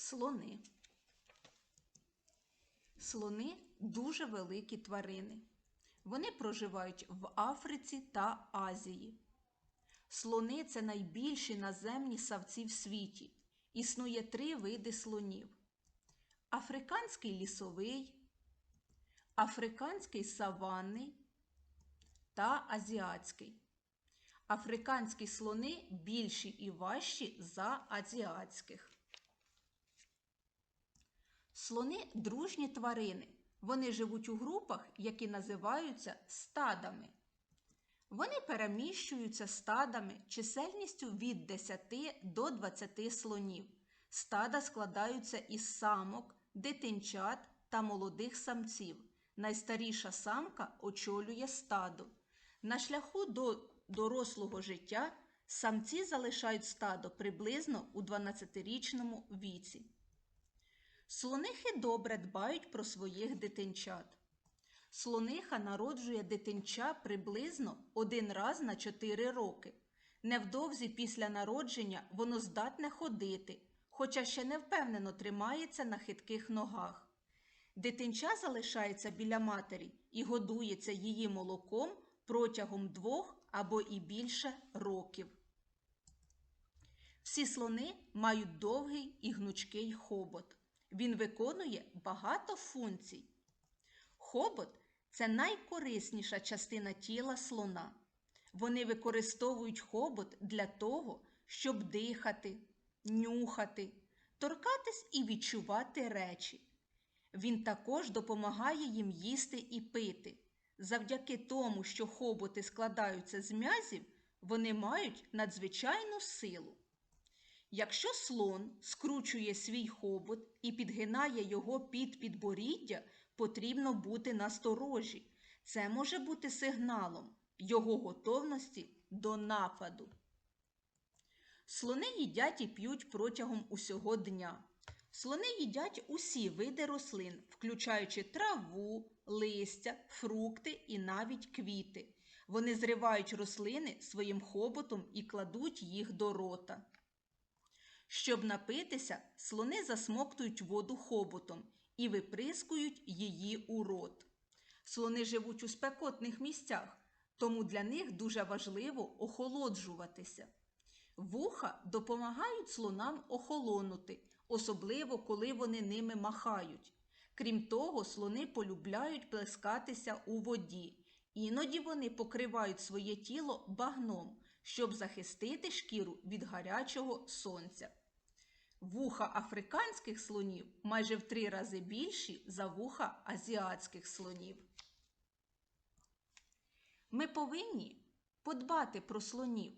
Слони. Слони дуже великі тварини. Вони проживають в Африці та Азії. Слони це найбільші наземні савці в світі. Існує три види слонів: африканський лісовий, африканський саванний та азіатський. Африканські слони більші і важчі за азіатських. Слони дружні тварини. Вони живуть у групах, які називаються стадами. Вони переміщуються стадами чисельністю від 10 до 20 слонів. Стада складаються із самок, дитинчат та молодих самців. Найстаріша самка очолює стадо. На шляху до дорослого життя самці залишають стадо приблизно у 12-річному віці. Слонихи добре дбають про своїх дитинчат. Слониха народжує дитинча приблизно один раз на 4 роки. Невдовзі після народження воно здатне ходити, хоча ще не впевнено тримається на хитких ногах. Дитинча залишається біля матері і годується її молоком протягом двох або і більше років. Всі слони мають довгий і гнучкий хобот. Він виконує багато функцій. Хобот це найкорисніша частина тіла слона. Вони використовують хобот для того, щоб дихати, нюхати, торкатись і відчувати речі. Він також допомагає їм їсти і пити. Завдяки тому, що хоботи складаються з м'язів, вони мають надзвичайну силу. Якщо слон скручує свій хобот і підгинає його під підборіддя, потрібно бути насторожі. Це може бути сигналом його готовності до нападу. Слони їдять і п'ють протягом усього дня. Слони їдять усі види рослин, включаючи траву, листя, фрукти і навіть квіти. Вони зривають рослини своїм хоботом і кладуть їх до рота. Щоб напитися, слони засмоктують воду хоботом і виприскують її у рот. Слони живуть у спекотних місцях, тому для них дуже важливо охолоджуватися. Вуха допомагають слонам охолонути, особливо коли вони ними махають. Крім того, слони полюбляють плескатися у воді. Іноді вони покривають своє тіло багном, щоб захистити шкіру від гарячого сонця. Вуха африканських слонів майже в три рази більші за вуха азіатських слонів. Ми повинні подбати про слонів.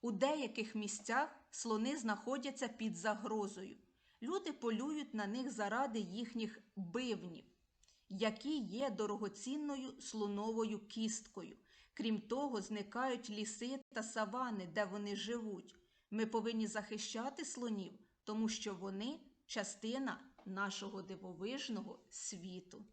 У деяких місцях слони знаходяться під загрозою. Люди полюють на них заради їхніх бивнів, які є дорогоцінною слоновою кісткою. Крім того, зникають ліси та савани, де вони живуть. Ми повинні захищати слонів, тому що вони частина нашого дивовижного світу.